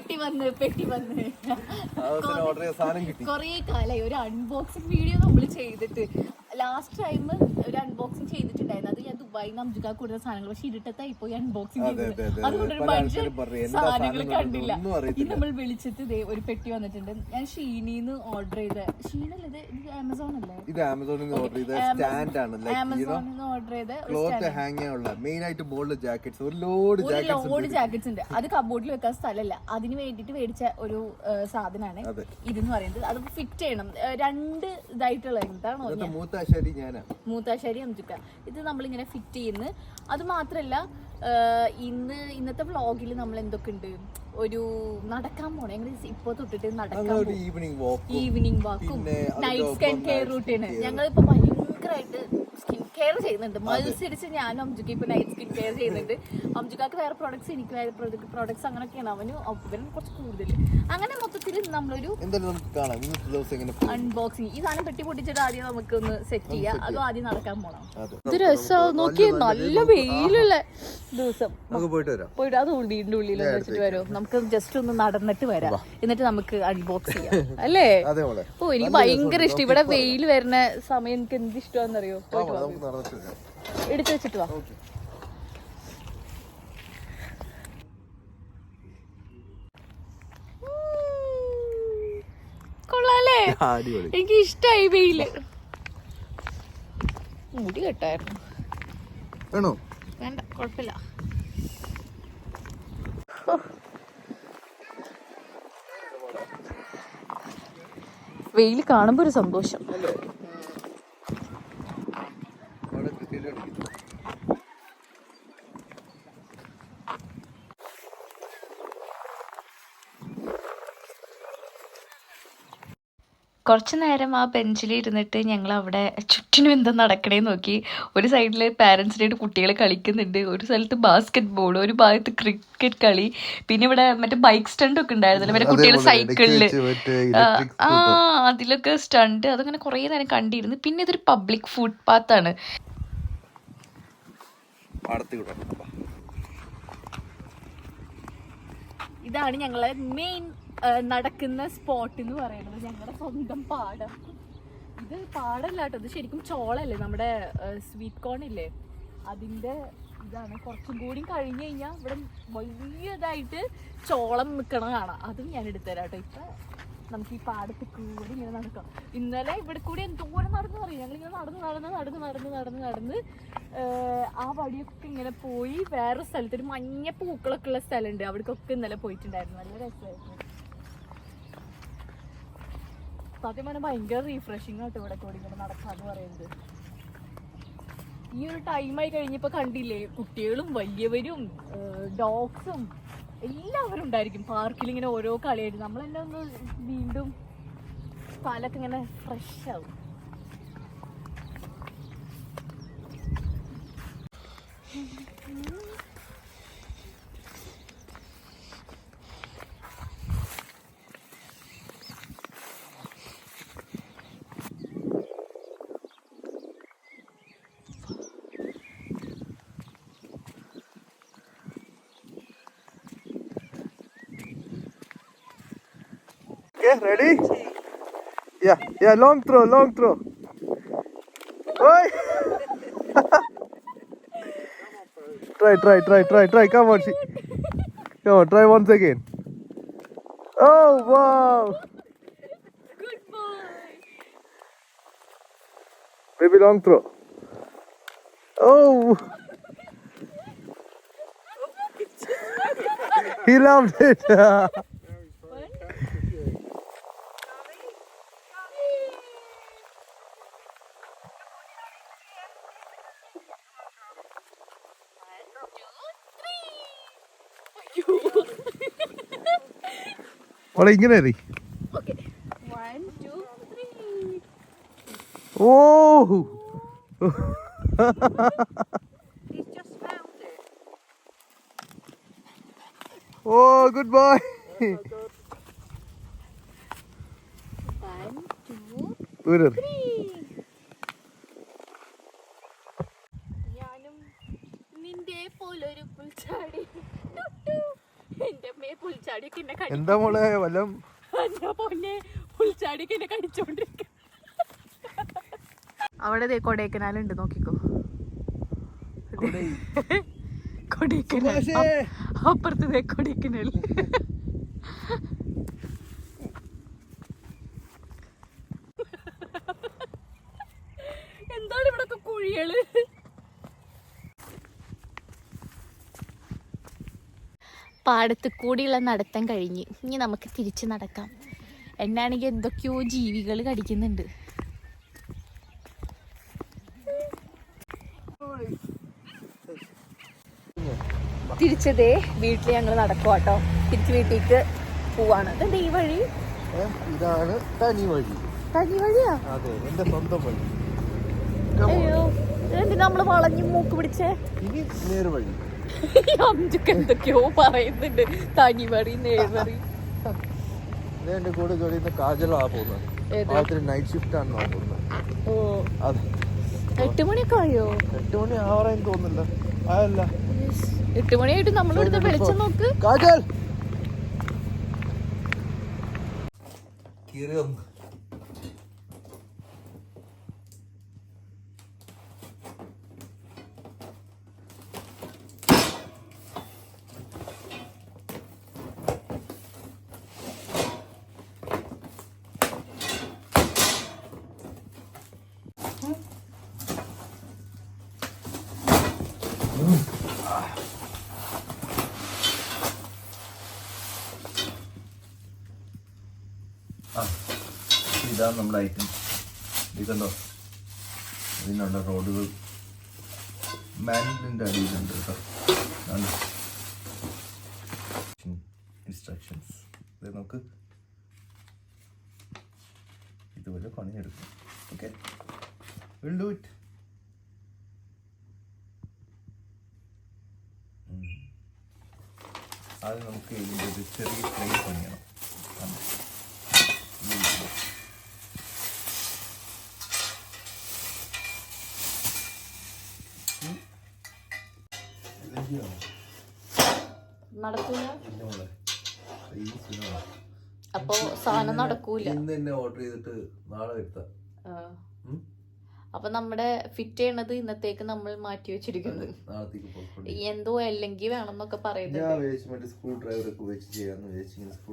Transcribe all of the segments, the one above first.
പെട്ടി വന്ന് പെട്ടി വന്ന്. കൊറേ കാലായി. ഒരു അൺബോക്സിംഗ് വീഡിയോ നമ്മൾ ചെയ്തിട്ട്. ലാസ്റ്റ് ടൈം ഒരു അൺബോക്സിങ് ചെയ്തിട്ടുണ്ടായിരുന്നു. അത് ഞാൻ ദുബായിൽ നിന്ന് കൂടുതൽ സാധനങ്ങൾ. പക്ഷെ ഇരുട്ടത്തായി പോയി അൺബോക്സിങ് ചെയ്തത്. അതെ, അതെ. അതുകൊണ്ട് ഒരു മനുഷ്യൻ സാധനങ്ങൾ കണ്ടില്ല. ഒന്നും നമ്മൾ വിളിച്ചിട്ട് ദേ ഒരു പെട്ടി വന്നിട്ടുണ്ട്. ഞാൻ ഷീനിന്ന് ഓർഡർ ചെയ്ത ഷീനല്ലേ ഇത് ആമസോൺ അല്ലേ? ഇത് ആമസോണിൽ നിന്ന് ഓർഡർ ചെയ്ത സ്റ്റാൻഡ് ആണ്. ആമസോണിൽ നിന്ന് ഓർഡർ ചെയ്ത ക്ലോത്ത് ഹാങ് ചെയ്യാനുള്ള മെയിൻ ആയിട്ട് ബോൾഡ് ജാക്കറ്റ്സ് ഒരു ലോഡ് ജാക്കറ്റ്സ് ലോഡ് ജാക്കറ്റ്സ് ഉണ്ട്. അത് കബോർഡിൽ വെക്കാൻ സ്ഥലമല്ല. അതിന് വേണ്ടിട്ട് മേടിച്ച ഒരു സാധനമാണ് ഇതെന്ന് പറയുന്നത്. അത് ഫിറ്റ് ചെയ്യണം. രണ്ട് ഇതായിട്ടുള്ള എന്താണോ മൂത്താശ്ശേരി ഞാനാണ് മൂത്താശ്ശേരി അഞ്ചുക്ക ഇത് നമ്മളിങ്ങനെ ഫിറ്റ് ചെയ്യുന്നു. അത് മാത്രല്ല ഇന്ന് ഇന്നത്തെ വ്ളോഗിൽ നമ്മൾ എന്തൊക്കെ ഉണ്ട്? ഒരു നടക്കാൻ പോണേ. ഇപ്പൊ തൊട്ടിട്ട് നടക്കാൻ evening walk night skin care routine routine ഞങ്ങളിപ്പോ ഭയങ്കരമായിട്ട് കെയർ ചെയ്യുന്നുണ്ട്. മത്സരിച്ച് ഞാനും അംജുക്ക് ഇപ്പൊ നൈറ്റ് സ്കിൻ കെയർ ചെയ്യുന്നുണ്ട്. അംജുക്കാക്ക് വേറെ പ്രോഡക്ട്സ് എനിക്ക് വേറെ പ്രോഡക്ട്സ് അങ്ങനെയൊക്കെയാണ് അവന് അവനും കുറച്ച് കൂടുതൽ അങ്ങനെ മൊത്തത്തിൽ നമ്മളൊരു എന്തായാലും നമുക്ക് കാണാം. ഇന്നത്തെ ദിവസം എങ്ങനെ അൺബോക്സിങ് ഈ സാധനം പെട്ടി പൊട്ടിച്ചിട്ട് ആദ്യം നമുക്ക് ഒന്ന് സെറ്റ് ചെയ്യാം അതും ആദ്യം നടക്കാൻ പോണം. ഇത് രസം. നോക്കി നല്ല വെയിലുള്ള ദിവസം. നമുക്ക് പോയിട്ട് വരാം. പോയിട്ട് അത് വീടിന്റെ ഉള്ളിൽ വെച്ചിട്ട് വരും. നമുക്ക് ജസ്റ്റ് ഒന്ന് നടന്നിട്ട് വരാം. എന്നിട്ട് നമുക്ക് അൺബോക്സ് ചെയ്യാം. അല്ലേ? ഓ എനിക്ക് ഭയങ്കര ഇഷ്ടം. ഇവിടെ വെയിൽ വരുന്ന സമയം എനിക്ക് എന്ത് ഇഷ്ടമാണെന്നറിയോ? ആ എടുത്തു വെച്ചിട്ട് വാ. കൊള്ളാല്ലേ? എനിക്ക് ഇഷ്ടായി വെയിൽ. മുടി കെട്ടായിരുന്നു. വേണോ? വേണ്ട കുഴപ്പമില്ല. വെയിൽ കാണുമ്പോ ഒരു സന്തോഷം അവിടെ ക്രിക്കറ്റ് കളിക്കുന്നു കുറച്ച് നേരം ആ ബെഞ്ചിൽ ഇരുന്നിട്ട് ഞങ്ങൾ അവിടെ ചുറ്റിനും എന്താ നടക്കണേ നോക്കി. ഒരു സൈഡിൽ പാരൻസിനായിട്ട് കുട്ടികൾ കളിക്കുന്നുണ്ട്. ഒരു സ്ഥലത്ത് ബാസ്കറ്റ് ബോൾ ഒരു ഭാഗത്ത് ക്രിക്കറ്റ് കളി. പിന്നെ ഇവിടെ മറ്റേ ബൈക്ക് സ്റ്റണ്ട് ഒക്കെ ഉണ്ടായിരുന്നല്ലോ. മറ്റേ കുട്ടികൾ സൈക്കിളിൽ സൈക്കിളിൽ ആ അതിലൊക്കെ സ്റ്റണ്ട് അതങ്ങനെ കുറേ നേരം കണ്ടിരുന്നു. പിന്നെ ഇതൊരു പബ്ലിക് ഫുട്പാത്ത് ആണ്. പാടത്ത് വിടാം ഇതാണ് ഞങ്ങളെ മെയിൻ നടക്കുന്ന സ്പോട്ട് എന്ന് പറയുന്നത് ഞങ്ങളുടെ സ്വന്തം പാടം. ഇത് പാടല്ല കേട്ടോ ഇത് ശരിക്കും ചോളല്ലേ നമ്മുടെ സ്വീറ്റ് കോൺ ഇല്ലേ? അതിന്റെ ഇതാണ്. കുറച്ചും കൂടി കഴിഞ്ഞു കഴിഞ്ഞാൽ ഇവിടെ വലിയതായിട്ട് ചോളം നിൽക്കണ കാണാം. അതും ഞാൻ എടുത്തുതരാം കേട്ടോ. ഇപ്പൊ നമുക്ക് ഈ പാടത്ത് കൂടി ഇങ്ങനെ നടക്കാം. ഇന്നലെ ഇവിടെ കൂടി എന്തോരം നടന്നു പറയും. ഞങ്ങൾ ഇങ്ങനെ നടന്ന് നടന്ന് നടന്ന് നടന്ന് നടന്ന് നടന്ന് ആ വഴിയൊക്കെ ഇങ്ങനെ പോയി വേറെ സ്ഥലത്ത് ഒരു മഞ്ഞ പൂക്കളൊക്കെ ഉള്ള സ്ഥലമുണ്ട്. അവിടേക്കൊക്കെ ഇന്നലെ പോയിട്ടുണ്ടായിരുന്നു. നല്ല രസമായിരുന്നു. സത്യം പറഞ്ഞാൽ ഭയങ്കര റീഫ്രഷിങ് ആട്ടോ ഇവിടെ കൂടി ഇങ്ങനെ നടക്കാന്ന് പറയുന്നത്. ഈ ഒരു ടൈമായി കഴിഞ്ഞപ്പോ കണ്ടില്ലേ കുട്ടികളും വലിയവരും ഡോഗ്സും എല്ലാവരും ഉണ്ടായിരിക്കും പാർക്കിൽ ഇങ്ങനെ ഓരോ കളിയായിട്ട് നമ്മൾ തന്നെ ഒന്ന് വീണ്ടും സ്ഥലത്ത് ഇങ്ങനെ ഫ്രഷ് ആവും. Okay, ready? Yeah, yeah, long throw, long throw. Oi! try, try, try, try, try. Come on, she. Come on, try once again. Oh, wow! Good boy. Maybe long throw. Oh! he loved it. മോളെ ഇങ്ങനെ എറി Okay. One, two, three. ഓ. ഓ good bye One, two, ദൂരം three. ഞാനും നിന്റെ പോലൊരു പുൽച്ചാടി പുൽച്ചാടിയൊക്കെ എന്നെ കടി എന്താ മോളെ വല്ലം? എന്റെ പൊന്നെ? പുൽച്ചാടിയൊക്കെ എന്നെ കടിച്ചോണ്ടിരിക്ക. അവിടെ ദേ കൊടൈക്കനാലുണ്ട് നോക്കിക്കോ. കൊടൈക്കനാൽ അപ്പ- അപ്പുറത്ത് കൊടൈക്കനാൽ എന്താണ് ഇവിടെ കുഴികൾ പാടത്ത് കൂടിയുള്ള നടത്തം കഴിഞ്ഞ് ഇനി നമുക്ക് തിരിച്ച് നടക്കാം. എന്നാണെങ്കിൽ എന്തൊക്കെയോ ജീവികൾ കടിക്കുന്നുണ്ട്. തിരിച്ചതേ വീട്ടിൽ ഞങ്ങൾ നടക്കും കേട്ടോ തിരിച്ച് വീട്ടിലേക്ക് പോവാണ്. ഈ വഴി? ഇതാണ് തനി വഴി. തനി വഴിയാ? അതെ എന്റെ സ്വന്തം വഴി. അയ്യോ എന്തിനാ നമ്മൾ വളഞ്ഞു മൂക്ക് പിടിച്ചേ? ഇനി നേർവഴി അഞ്ചൊക്കെ എന്തൊക്കെയോ പറയുന്നുണ്ട്. തനി നേർവഴി ഇത് എന്റെ കൂടെ ജോലി കാജലാ പോകുന്നത്? രാത്രി നൈറ്റ് ഷിഫ്റ്റ് ആണ് നോക്കുന്നത് ഓ. എട്ട് മണിയൊക്കെ ആയോ? എട്ട് മണി ആവറേന്ന് തോന്നുന്നില്ല ആയല്ല. എട്ട് മണിയായിട്ട് നമ്മളിവിടുത്തെ വെളിച്ചം നോക്ക്. കാജൽ! കീറി വന്നു ഇതാണ് നമ്മുടെ ഐറ്റം ഇതുണ്ടോ ഇതിനുള്ള റോഡുകൾ മാനുവലിന്റെ അടിയിലുണ്ട് കേട്ടോ. ഇൻസ്ട്രക്ഷൻസ് ഇത് നമുക്ക് ഇതുപോലെ പണിയെടുക്കും. ഓക്കെ വിൽ ഡു ഇറ്റ് ആദ്യം നമുക്ക് ഇതിന്റെ ഒരു ചെറിയ ട്രെയിൻ പണിയണം കണ്ടോ? ഈ രീതിയിൽ. ഉം. ഇതെന്തിനാണ്? നടക്കൂല ഇല്ല മോളെ. ഈ സുഖമാണ്. അപ്പൊ സാധനം നടക്കൂല. ഇന്ന് തന്നെ ഓർഡർ ചെയ്തിട്ട് നാളെ വരുത്താം. ആ. അപ്പൊ നമ്മുടെ ഫിറ്റ് ചെയ്യണത് ഇന്നത്തേക്ക് നമ്മൾ മാറ്റി വെച്ചിരിക്കുന്നു. എന്തോ അല്ലെങ്കിൽ വേണം എന്നൊക്കെ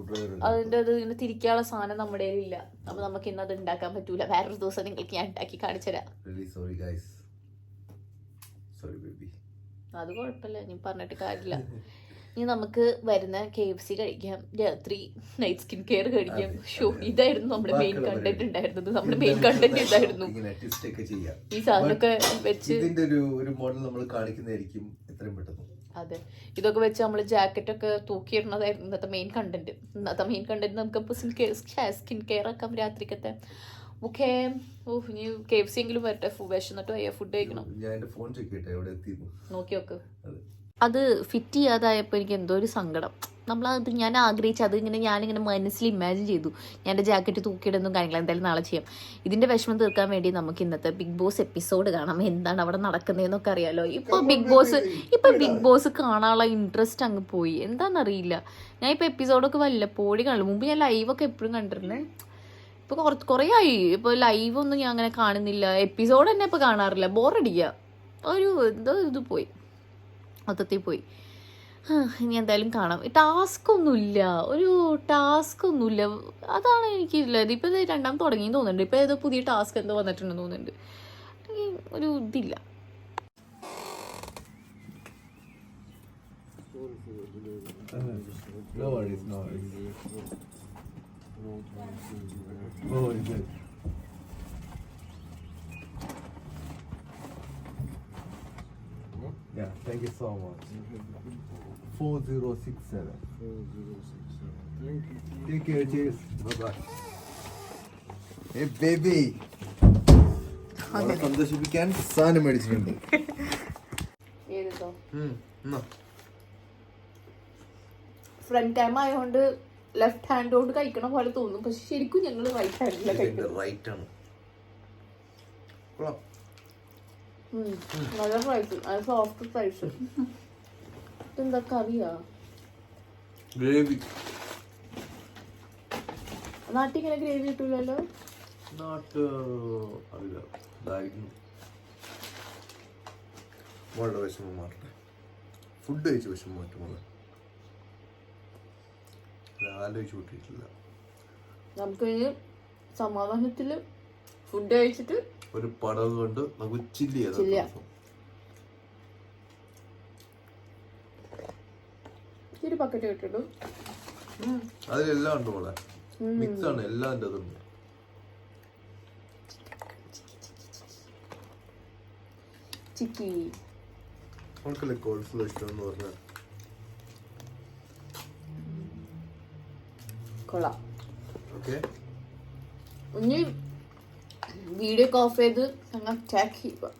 ഡ്രൈവർ അതിന്റെ അത് ഇങ്ങനെ തിരിക്കാനുള്ള സാധനം നമ്മുടെ ഇല്ല അപ്പൊ നമുക്ക് ഇന്ന് അത് ഉണ്ടാക്കാൻ പറ്റൂല. വേറൊരു ദിവസം നിങ്ങൾക്ക് ഞാൻ ഉണ്ടാക്കി കാണിച്ചു തരാം. സോറി ഗൈസ് സോറി ബേബി അത് കുഴപ്പമില്ല. ഞാൻ പറഞ്ഞിട്ട് കാര്യമില്ല. ഇനി നമുക്ക് വരുന്ന കെ എഫ് സി കഴിക്കാം. രാത്രി നൈറ്റ് സ്കിൻ കെയർ കഴിക്കാം. ഷോ ഇതായിരുന്നു നമ്മുടെ മെയിൻ കണ്ടന്റ് ഉണ്ടായിരുന്നത്. നമ്മുടെ മെയിൻ കണ്ടന്റ് ഇതായിരുന്നു. ഈ സാധനമൊക്കെ വെച്ച് ഇതിന്റെ ഒരു ഒരു മോഡൽ നമ്മൾ കാണിക്കുന്നതായിരിക്കും എത്രയും പെട്ടെന്ന്. അതെ. ഇതൊക്കെ വെച്ച് നമ്മൾ ജാക്കറ്റ് ഒക്കെ തൂക്കിയിടുന്നതായിരുന്നു ഇന്നത്തെ മെയിൻ കണ്ടന്റ് ഇന്നത്തെ മെയിൻ കണ്ടന്റ് നമുക്ക് സ്കിൻ കെയർ ആക്കാം രാത്രിക്കത്തെ. ഓക്കെ ഓ ഇനി കെ എഫ് സി എങ്കിലും വരട്ടെ. വിശന്നിട്ട് ഫുഡ് കഴിക്കണം. ഞാൻ ഫോൺ നോക്കി നോക്ക് അതെ ഫിറ്റ് ചെയ്യാതായപ്പോൾ എനിക്ക് എന്തോ ഒരു സങ്കടം. അത് ഞാൻ ആഗ്രഹിച്ചു അത് ഇങ്ങനെ ഞാനിങ്ങനെ മനസ്സിൽ ഇമാജിൻ ചെയ്തു. ഞാൻ എന്റെ ജാക്കറ്റ് തൂക്കിയിടുന്നതും കാര്യങ്ങൾ എന്തായാലും നാളെ ചെയ്യാം. ഇതിന്റെ വിഷമം തീർക്കാൻ വേണ്ടി നമുക്ക് ഇന്നത്തെ ബിഗ് ബോസ് എപ്പിസോഡ് കാണാം. എന്താണ് അവിടെ നടക്കുന്നതെന്നൊക്കെ അറിയാലോ? ഇപ്പോൾ ബിഗ് ബോസ് ഇപ്പോൾ ബിഗ് ബോസ് കാണാനുള്ള ഇൻട്രസ്റ്റ് അങ്ങ് പോയി. എന്താണെന്നറിയില്ല ഞാൻ ഇപ്പോൾ എപ്പിസോഡൊക്കെ വല്ലപ്പോഴും കാണുള്ളൂ മുമ്പ് ഞാൻ ലൈവൊക്കെ എപ്പോഴും കണ്ടിരുന്നേ. ഇപ്പോൾ കുറച്ച് കുറേ ആയി ഇപ്പോൾ ലൈവൊന്നും ഞാൻ അങ്ങനെ കാണുന്നില്ല. എപ്പിസോഡ് തന്നെ ഇപ്പോൾ കാണാറില്ല. ബോറടിക്കുക ഒരു എന്തോ ഇത് പോയി. മൊത്തത്തിൽ പോയി. ഇനി എന്തായാലും കാണാം. ടാസ്ക് ഒന്നുമില്ല ഒരു ടാസ്ക് ഒന്നുമില്ല അതാണ് എനിക്കില്ലത് ഇപ്പം ഇത് രണ്ടാം തുടങ്ങി തോന്നുന്നുണ്ട്. ഇപ്പം ഏതോ പുതിയ ടാസ്ക് എന്തോ വന്നിട്ടുണ്ടെന്ന് തോന്നുന്നുണ്ട്. എനിക്ക് ഒരു ഇതില്ല. No worries, no worries. Oh, is it? Yeah, thank you so much. 4067. Take care, cheers. Bye bye. Hey, baby. അവളെ സന്തോഷിപ്പിക്കാൻ സാധനം മേടിച്ചിട്ടുണ്ട്. ഫ്രണ്ട് ടൈം ആയതുകൊണ്ട് ലെഫ്റ്റ് ഹാൻഡ് കൊണ്ട് കഴിക്കണ പോലെ തോന്നും പക്ഷെ ശരിക്കും ഞങ്ങൾ റൈറ്റ് ഹാൻഡിലാണ് കഴിക്കുന്നത് റൈറ്റ് ആണ്. നല്ല ഫ്രൈസ് നല്ല സോഫ്റ്റ് ഫ്രൈസ് ഇതെന്താ കറിയാ? ഗ്രേവി നാട്ടിൽ ഇങ്ങനെ ഗ്രേവി കിട്ടൂലല്ലോ? നാട്ട് അറിയില്ല. ഇതായിരുന്നു. വളരെ വിഷമം മാറട്ടെ. ഫുഡ് കഴിച്ച് വിഷമം മാറ്റുമ്പോൾ ആലോചിച്ച് കൂട്ടിയിട്ടില്ല. നമുക്ക് സമാധാനത്തിൽ ഫുഡ് കഴിച്ചിട്ട് ഒരു പടവ് കൊണ്ട് നമുക്ക് ചില്ലി Chill ചെയ്യാം. ഒരു പക്കറ്റ് കിട്ടുള്ളൂ അതിലെല്ലാം ഉണ്ട് മോളെ. മിക്സ് ആണ് എല്ലാം എന്റെ അതുണ്ട് ചിക്കി. നമുക്കല്ലേ കോൾസ്ലോ ഇഷ്ടം എന്ന് പറഞ്ഞാൽ കൊള്ളാം. ഓക്കെ. ഇനി വീഡിയോ ഒക്കെ ഓഫ് ചെയ്ത് ഞങ്ങൾ ടാക്ക് ചെയ്യുക.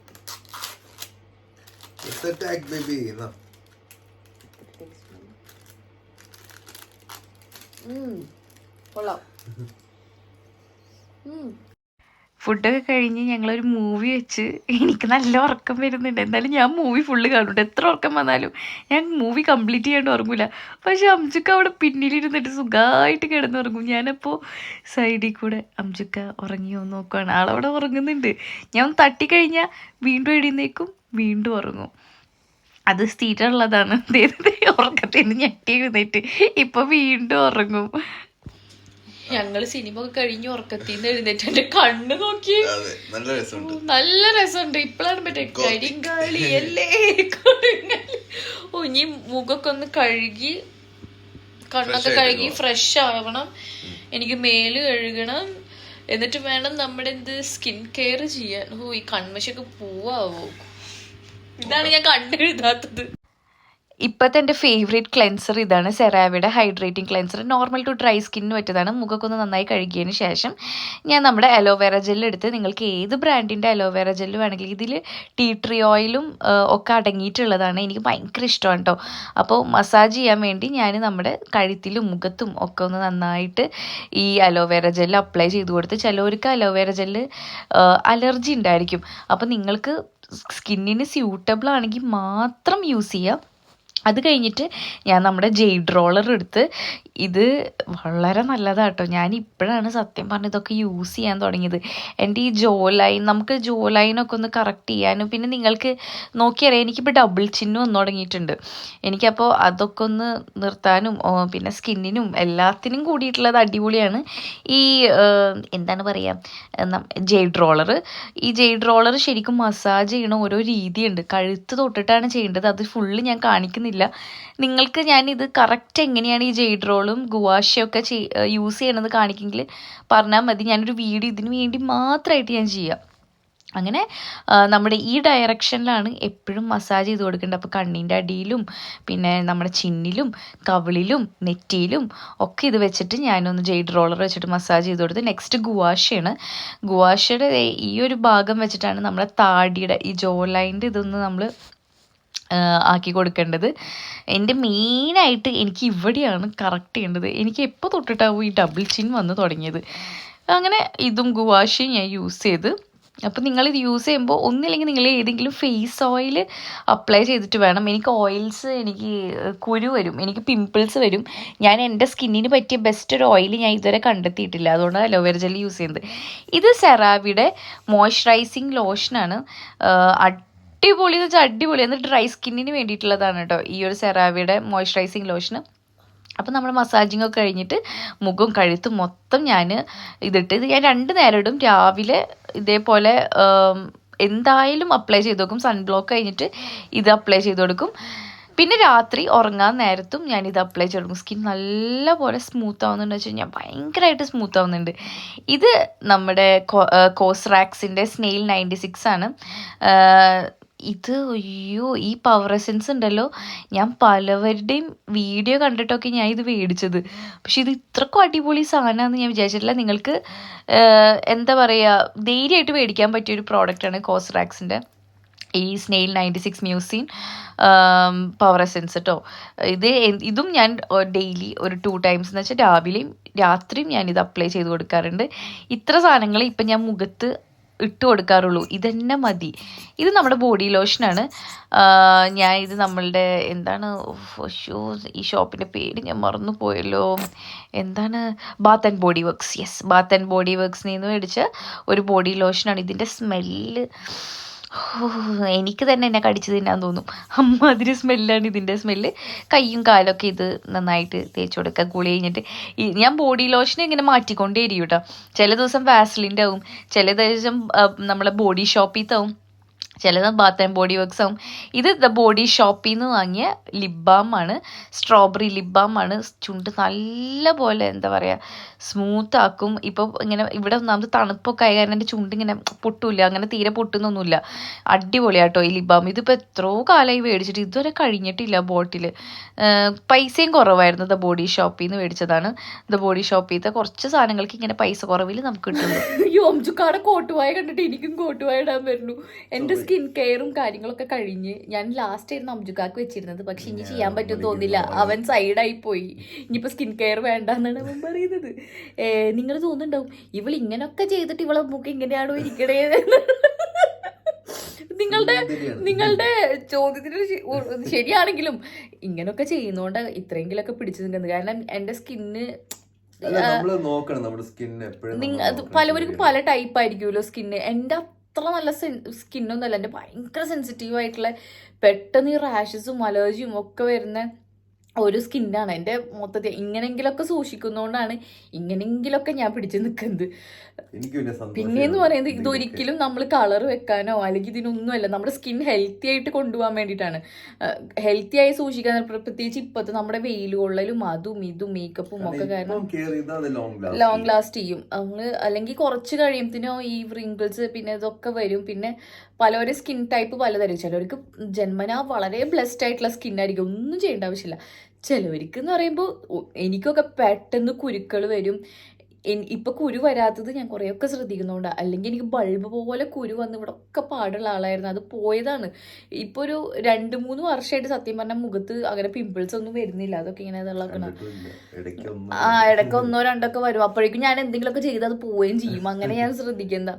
കൊള്ളാം. ഫുഡൊക്കെ കഴിഞ്ഞ് ഞങ്ങളൊരു മൂവി വെച്ച് എനിക്ക് നല്ല ഉറക്കം വരുന്നുണ്ട്. എന്തായാലും ഞാൻ മൂവി ഫുള്ള് കാണുന്നുണ്ട്. എത്ര ഉറക്കം വന്നാലും ഞാൻ മൂവി കംപ്ലീറ്റ് ചെയ്യാണ്ട് ഉറങ്ങൂല. പക്ഷെ അംജുക്ക അവിടെ പിന്നിലിരുന്നിട്ട് സുഖമായിട്ട് കിടന്നുറങ്ങും. ഞാനപ്പോൾ സൈഡിൽ കൂടെ അംജുക്ക ഉറങ്ങിയോ എന്ന് നോക്കുവാണ്. ആളവിടെ ഉറങ്ങുന്നുണ്ട്. ഞാൻ തട്ടിക്കഴിഞ്ഞാൽ വീണ്ടും എഴുന്നേക്കും വീണ്ടും ഉറങ്ങും. അത് സ്ഥിരമുള്ളതാണ്. ഉറക്കത്തിന് ഞെട്ടി എഴുന്നേറ്റ്. ഇപ്പൊ വീണ്ടും ഉറങ്ങും. ഞങ്ങൾ സിനിമ ഒക്കെ കഴിഞ്ഞ് ഉറക്കത്തിൽ നിന്ന് എഴുന്നേറ്റ് എന്റെ കണ്ണ് നോക്കി. നല്ല രസമുണ്ട്. നല്ല രസമുണ്ട്. ഇപ്പോഴാണ് മറ്റേ കരിങ്കാളി അല്ലേ? കൊടുങ്കാലി ഓ ഇനി മുഖമൊക്കെ ഒന്ന് കഴുകി കണ്ണൊക്കെ കഴുകി ഫ്രഷ് ആവണം. എനിക്ക് മേൽ കഴുകണം. എന്നിട്ട് വേണം നമ്മുടെ എന്ത് സ്കിൻ കെയർ ചെയ്യാൻ. ഓ ഈ കൺമശൊക്കെ പൂവാവോ? ഇതാണ് ഞാൻ കണ്ടെഴുതാത്തത്. ഇപ്പോഴത്തെ എന്റെ ഫേവറേറ്റ് ക്ലെൻസർ ഇതാണ് സെറാവയുടെ hydrating cleanser normal to dry സ്കിന്നിന് പറ്റിയതാണ്. മുഖക്കൊന്ന് നന്നായി കഴുകിയതിന് ശേഷം ഞാൻ നമ്മുടെ അലോവേറ ജെല്ല് എടുത്ത് നിങ്ങൾക്ക് ഏത് ബ്രാൻഡിന്റെ അലോവേറ ജെല്ല് വേണമെങ്കിൽ ഇതിൽ ടീ ട്രീ ഓയിലും ഒക്കെ അടങ്ങിയിട്ടുള്ളതാണ്. എനിക്ക് ഭയങ്കര ഇഷ്ടമാണ് കേട്ടോ അപ്പോൾ മസാജ് ചെയ്യാൻ വേണ്ടി ഞാൻ നമ്മുടെ കഴുത്തിലും മുഖത്തും ഒക്കെ ഒന്ന് നന്നായിട്ട് ഈ അലോവേറ ജെല്ല് അപ്ലൈ ചെയ്ത് കൊടുത്ത് ചിലവർക്ക് അലോവേറ ജെല്ല് അലർജി ഉണ്ടായിരിക്കും. അപ്പോൾ നിങ്ങൾക്ക് സ്കിന്നിന് സ്യൂട്ടബിൾ ആണെങ്കിൽ മാത്രം യൂസ് ചെയ്യാം. അത് കഴിഞ്ഞിട്ട് ഞാൻ നമ്മുടെ ജെയ്ഡ് റോളർ എടുത്ത് ഇത് വളരെ നല്ലതാണ് കേട്ടോ ഞാൻ ഇപ്പോഴാണ് സത്യം പറഞ്ഞ ഇതൊക്കെ യൂസ് ചെയ്യാൻ തുടങ്ങിയത്. എന്റെ ഈ ജോ ലൈൻ നമുക്ക് ജോ ലൈനൊക്കെ ഒന്ന് കറക്റ്റ് ചെയ്യാനും പിന്നെ നിങ്ങൾക്ക് നോക്കിയറിയാം എനിക്കിപ്പോൾ ഡബിൾ ചിഹ്നം വന്നു തുടങ്ങിയിട്ടുണ്ട്. എനിക്കപ്പോൾ അതൊക്കെ ഒന്ന് നിർത്താനും പിന്നെ സ്കിന്നിനും എല്ലാത്തിനും കൂടിയിട്ടുള്ളത് അടിപൊളിയാണ്. ഈ എന്താണ് പറയുക ജെയ്ഡ് റോളർ ഈ ജെയ്ഡ് റോളർ ശരിക്കും മസാജ് ചെയ്യണ ഓരോ രീതിയുണ്ട്. കഴുത്ത് തൊട്ടിട്ടാണ് ചെയ്യേണ്ടത്. അത് ഫുള്ള് ഞാൻ കാണിക്കുന്നില്ല. നിങ്ങൾക്ക് ഞാൻ ഇത് കറക്റ്റ് എങ്ങനെയാണ് ഈ ജെയ്ഡ് റോളും ഗുവാഷയൊക്കെ യൂസ് ചെയ്യണത് കാണിക്കെങ്കിൽ പറഞ്ഞാൽ മതി. ഞാനൊരു വീഡിയോ ഇതിന് വേണ്ടി മാത്രമായിട്ട് ഞാൻ ചെയ്യാം. അങ്ങനെ നമ്മുടെ ഈ ഡയറക്ഷനിലാണ് എപ്പോഴും മസാജ് ചെയ്ത് കൊടുക്കേണ്ടത്. അപ്പോൾ കണ്ണിന്റെ അടിയിലും പിന്നെ നമ്മുടെ ചിന്നിലും കവിളിലും നെറ്റിയിലും ഒക്കെ ഇത് വെച്ചിട്ട് ഞാനൊന്ന് ജെയ്ഡ് റോളർ വെച്ചിട്ട് മസാജ് ചെയ്ത് കൊടുത്ത് നെക്സ്റ്റ് ഗുവാഷയാണ് ഗുവാഷയുടെ ഈ ഒരു ഭാഗം വെച്ചിട്ടാണ് നമ്മുടെ താടിയുടെ ഈ ജോ ലൈന്റെ ഇതൊന്ന് നമ്മൾ ആക്കി കൊടുക്കേണ്ടത്. എന്റെ മെയിനായിട്ട് എനിക്ക് ഇവിടെയാണ് കറക്റ്റ് ചെയ്യേണ്ടത്. എനിക്ക് എപ്പോൾ തൊട്ടിട്ടാവും ഈ ഡബിൾ ചിൻ വന്ന് തുടങ്ങിയത്. അങ്ങനെ ഇതും ഗുവാഷയും ഞാൻ യൂസ് ചെയ്ത്. അപ്പോൾ നിങ്ങളിത് യൂസ് ചെയ്യുമ്പോൾ ഒന്നില്ലെങ്കിൽ നിങ്ങൾ ഏതെങ്കിലും ഫേസ് ഓയിൽ അപ്ലൈ ചെയ്തിട്ട് വേണം. എനിക്ക് ഓയിൽസ് എനിക്ക് കുരു വരും. എനിക്ക് പിമ്പിൾസ് വരും. ഞാൻ എന്റെ സ്കിന്നിന് പറ്റിയ ബെസ്റ്റ് ഒരു ഓയിൽ ഞാൻ ഇതുവരെ കണ്ടെത്തിയിട്ടില്ല. അതുകൊണ്ട് അലോവേര ജെൽ യൂസ് ചെയ്യുന്നത്. ഇത് സെറാവിയുടെ മോയ്സ്ചറൈസിങ് ലോഷനാണ് അടിപൊളി എന്ന് വെച്ചാൽ അടിപൊളി. എന്നിട്ട് ഡ്രൈ സ്കിന്നിന് വേണ്ടിയിട്ടുള്ളതാണ് കേട്ടോ ഈ ഒരു സെറാവിയുടെ മോയ്സ്ചറൈസിങ് ലോഷന് അപ്പം നമ്മൾ മസാജിങ് ഒക്കെ കഴിഞ്ഞിട്ട് മുഖം കഴുത്തും മൊത്തം ഞാൻ ഇതിട്ട് ഇത് ഞാൻ രണ്ട് നേരം ഇടും. രാവിലെ ഇതേപോലെ എന്തായാലും അപ്ലൈ ചെയ്ത് കൊടുക്കും. സൺബ്ലോക്ക് കഴിഞ്ഞിട്ട് ഇത് അപ്ലൈ ചെയ്ത് കൊടുക്കും. പിന്നെ രാത്രി ഉറങ്ങാൻ നേരത്തും ഞാൻ ഇത് അപ്ലൈ ചെയ്ത് കൊടുക്കും. സ്കിൻ നല്ല പോലെ സ്മൂത്ത് ആവുന്നുണ്ട് വെച്ച് കഴിഞ്ഞാൽ ഭയങ്കരമായിട്ട് സ്മൂത്ത് ആവുന്നുണ്ട്. ഇത് നമ്മുടെ കോസ്റാക്സിന്റെ സ്നെയിൽ നയന്റി സിക്സ് ആണ്. ഇത് അയ്യോ ഈ പവർ എസൻസ് ഉണ്ടല്ലോ. ഞാൻ പലവരുടെയും വീഡിയോ കണ്ടിട്ടൊക്കെ ഞാൻ ഇത് മേടിച്ചത്. പക്ഷെ ഇത് ഇത്രക്കും അടിപൊളി സാധനമാണെന്ന് ഞാൻ വിചാരിച്ചിട്ടില്ല. നിങ്ങൾക്ക് എന്താ പറയുക ധൈര്യമായിട്ട് മേടിക്കാൻ പറ്റിയൊരു പ്രോഡക്റ്റാണ് കോസ്റാക്സിന്റെ ഈ snail ninety six mucin power essence കേട്ടോ ഇത് ഇതും ഞാൻ ഡെയിലി ഒരു ടു ടൈംസ് എന്ന് വെച്ചാൽ രാവിലെയും രാത്രിയും ഞാൻ ഇത് അപ്ലൈ ചെയ്ത് കൊടുക്കാറുണ്ട്. ഇത്ര സാധനങ്ങൾ ഇപ്പം ഞാൻ മുഖത്ത് ഇട്ട് കൊടുക്കാറുള്ളൂ. ഇതന്നെ മതി. ഇത് നമ്മുടെ ബോഡി ലോഷനാണ് ഞാൻ ഇത് നമ്മളുടെ എന്താണ് ഷൂസ് ഈ ഷോപ്പിന്റെ പേര് ഞാൻ മറന്നു പോയല്ലോ. എന്താണ് bath and body works yes bath and body വർക്ക്സിൽ നിന്ന് മേടിച്ച ഒരു ബോഡി ലോഷനാണ് ഇതിന്റെ സ്മെല്ല് എനിക്ക് തന്നെ എന്നെ കടിച്ചു തിന്നാൻ തോന്നും. അമ്മാതിരി സ്മെല്ലാണ് ഇതിന്റെ സ്മെല്ല്. കൈയും കാലൊക്കെ ഇത് നന്നായിട്ട് തേച്ച് കൊടുക്കുക കുളി കഴിഞ്ഞിട്ട്. ഞാൻ ബോഡി ലോഷൻ ഇങ്ങനെ മാറ്റിക്കൊണ്ടേ ഇരിക്കും കേട്ടോ. ചില ദിവസം വാസലിന്റെ ആവും ചില ദിവസം നമ്മളെ ബോഡി ഷോപ്പിൽ ആവും ചിലത് ബാത്ത് ആൻഡ് ബോഡി വർക്ക്സ് ആവും. ഇത് ദ ബോഡി ഷോപ്പിൽ നിന്ന് വാങ്ങിയ ലിപ് ബാം ആണ് സ്ട്രോബെറി ലിപ് ബാം ആണ് ചുണ്ട് നല്ല പോലെ എന്താ പറയുക സ്മൂത്ത് ആക്കും. ഇപ്പോൾ ഇങ്ങനെ ഇവിടെ ഒന്നാമത് തണുപ്പൊക്കെ ആയ കാരണം എന്റെ ചുണ്ട് ഇങ്ങനെ പൊട്ടൂല അങ്ങനെ തീരെ പൊട്ടുന്നൊന്നുമില്ല. അടിപൊളിയാട്ടോ ഈ ലിബാം. ഇതിപ്പോൾ എത്രയോ കാലമായി മേടിച്ചിട്ട് ഇതുവരെ കഴിഞ്ഞിട്ടില്ല ബോട്ടിൽ പൈസയും കുറവായിരുന്നു ദ ബോഡി ഷോപ്പിൽ നിന്ന് മേടിച്ചതാണ്. ദ ബോഡി ഷോപ്പിലത്തെ കുറച്ച് സാധനങ്ങൾക്ക് ഇങ്ങനെ പൈസ കുറവിൽ നമുക്ക് കിട്ടുന്നു. കോട്ടുവായ കണ്ടിട്ട് എനിക്കും കോട്ടുവായ ഇടാൻ വരുന്നു. എന്റെ സ്കിൻ കെയറും കാര്യങ്ങളൊക്കെ കഴിഞ്ഞ് ഞാൻ ലാസ്റ്റ് ആയിരുന്നു അംജുക്കാക്ക് വെച്ചിരുന്നത്. പക്ഷെ ഇനി ചെയ്യാൻ പറ്റും തോന്നില്ല. അവൻ സൈഡായി പോയി. ഇനിയിപ്പോ സ്കിൻ കെയർ വേണ്ടെന്നാണ് അവൻ പറയുന്നത്. നിങ്ങൾ തോന്നുന്നുണ്ടാവും ഇവൾ ഇങ്ങനൊക്കെ ചെയ്തിട്ട് ഇവളെ മുഖം ഇങ്ങനെയാണോ ഇരിക്കണേ? നിങ്ങളുടെ നിങ്ങളുടെ ചോദ്യത്തിന് ശരിയാണെങ്കിലും ഇങ്ങനൊക്കെ ചെയ്യുന്നോണ്ട് ഇത്രയെങ്കിലൊക്കെ പിടിച്ചു നിൽക്കുന്നത് കാരണം എന്റെ സ്കിന്ന് പലവർക്കും പല ടൈപ്പ് ആയിരിക്കുമല്ലോ സ്കിന്ന്. എന്റെ അത്ര നല്ല സ്കിന്നൊന്നും അല്ല എന്റെ ഭയങ്കര സെൻസിറ്റീവ് ആയിട്ടുള്ള പെട്ടെന്ന് ഈ റാഷസും അലർജിയും ഒക്കെ വരുന്ന ഒരു സ്കിന്നാണ്. എന്റെ മൊത്തത്തിൽ ഇങ്ങനെങ്കിലൊക്കെ സൂക്ഷിക്കുന്നതുകൊണ്ടാണ് ഇങ്ങനെങ്കിലൊക്കെ ഞാൻ പിടിച്ചു നിൽക്കുന്നത് പിന്നെന്ന് പിന്നെയെന്ന് പറയുന്നത് ഇതൊരിക്കലും നമ്മൾ കളർ വെക്കാനോ അല്ലെങ്കിൽ ഇതിനൊന്നുമല്ല നമ്മുടെ സ്കിൻ ഹെൽത്തി ആയിട്ട് കൊണ്ടുപോകാൻ വേണ്ടിയിട്ടാണ്. ഹെൽത്തി ആയി സൂക്ഷിക്കാൻ പ്രത്യേകിച്ച് ഇപ്പോഴത്തെ നമ്മുടെ വെയിൽ കൊള്ളലും അതും ഇതും മേക്കപ്പും ഒക്കെ കാരണം ലോങ് ലാസ്റ്റ് ചെയ്യും. നമ്മൾ അല്ലെങ്കിൽ കുറച്ച് കഴിയുമ്പത്തിനോ ഈ റിങ്കിൾസ് പിന്നെ ഇതൊക്കെ വരും. പിന്നെ പലവരും സ്കിൻ ടൈപ്പ് പലതരം. ചിലവർക്ക് ജന്മനാ വളരെ ബ്ലെസ്ഡ് ആയിട്ടുള്ള സ്കിന്നായിരിക്കും ഒന്നും ചെയ്യേണ്ട ആവശ്യമില്ല. ചിലവർക്ക് എന്ന് പറയുമ്പോൾ എനിക്കൊക്കെ പെട്ടെന്ന് കുരുക്കൾ വരും. ഇപ്പൊ കുരു വരാത്തത് ഞാൻ കുറേയൊക്കെ ശ്രദ്ധിക്കുന്നുണ്ട്. അല്ലെങ്കിൽ എനിക്ക് ബൾബ് പോലെ കുരു വന്ന് ഇവിടെ ഒക്കെ പാടുള്ള ആളായിരുന്നു. അത് പോയതാണ്. ഇപ്പോൾ ഒരു രണ്ട് മൂന്ന് വർഷമായിട്ട് സത്യം പറഞ്ഞാൽ മുഖത്ത് അങ്ങനെ പിമ്പിൾസ് ഒന്നും വരുന്നില്ല. അതൊക്കെ ഇങ്ങനെ ഒന്ന് ആ ഇടയ്ക്ക് ഒന്നോ രണ്ടോ ഒക്കെ വരും. അപ്പോഴേക്കും ഞാൻ എന്തെങ്കിലുമൊക്കെ ചെയ്ത് അത് പോവുകയും ചെയ്യും. അങ്ങനെ ഞാൻ ശ്രദ്ധിക്കുന്ന.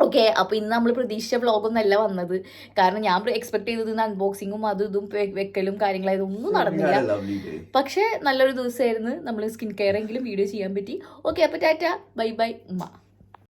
ഓക്കെ അപ്പോൾ ഇന്ന് നമ്മൾ പ്രതീക്ഷിച്ച വ്ളോഗൊന്നല്ല അല്ല വന്നത്. കാരണം ഞാൻ എക്സ്പെക്ട് ചെയ്തത് ഇന്ന് അൺബോക്സിങ്ങും അതും ഇതും വെക്കലും കാര്യങ്ങളായത് ഒന്നും നടന്നില്ല. പക്ഷേ നല്ലൊരു ദിവസമായിരുന്നു നമ്മൾ സ്കിൻ കെയർ എങ്കിലും വീഡിയോ ചെയ്യാൻ പറ്റി. ഓക്കെ അപ്പോൾ ടാറ്റ. Bye bye. ഉമ്മ.